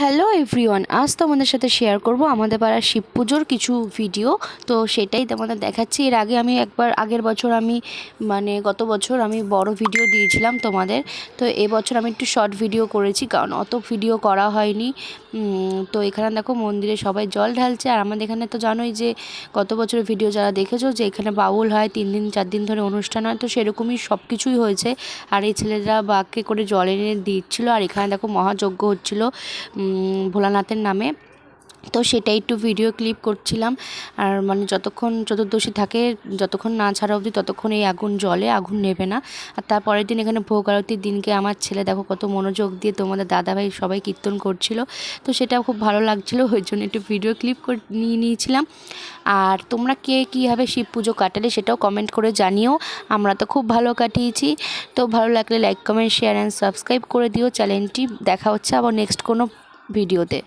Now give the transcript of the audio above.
Hello everyone, আজ তোমাদের সাথে শেয়ার করব আমাদের পাড়ার শিব পুজোর কিছু ভিডিও তো সেটাই তোমাদের দেখাচ্ছি। এর আগে আমি একবার, আগের বছর আমি মানে গত বছর আমি বড় ভিডিও দিয়েছিলাম তোমাদের। তো এবছর আমি একটু শর্ট ভিডিও করেছি, কারণ অত ভিডিও করা হয়নি। তো এখানে দেখো মন্দিরে সবাই জল ঢালছে। আর আমাদের এখানে তো জানোই যে, গত বছরের ভিডিও যারা দেখেছ যে, এখানে বাউল হয়, তিন দিন, চার দিন ধরে অনুষ্ঠান হয়, তো সেরকমই সব কিছুই হয়েছে। আর এই ছেলেরা বাঘকে করে জল এনে দিচ্ছিল। আর এখানে দেখো মহাযজ্ঞ হচ্ছিল। ভোলানাথের নামে। তো সেটাই একটু ভিডিও ক্লিপ করছিলাম। আর মানে যতক্ষণ চতুর্দশী থাকে, যতক্ষণ না ছাড়া অবধি ততক্ষণ এই আগুন জলে আগুন নেবে না। আর তারপরের দিন এখানে ভোগ আরতির দিনকে আমার ছেলে দেখো কত মনোযোগ দিয়ে তোমাদের দাদাভাই সবাই কীর্তন করছিল। তো সেটা খুব ভালো লাগছিল, ওই জন্য একটু ভিডিও ক্লিপ নিয়ে নিয়েছিলাম। আর তোমরা কে কীভাবে শিব পুজো কাটালে সেটাও কমেন্ট করে জানিও। আমরা তো খুব ভালো কাটিয়েছি। তো ভালো লাগলে like comment share and subscribe করে দিও। চ্যানেলটি দেখা হচ্ছে আবার নেক্সট কোনো ভিডিওতে।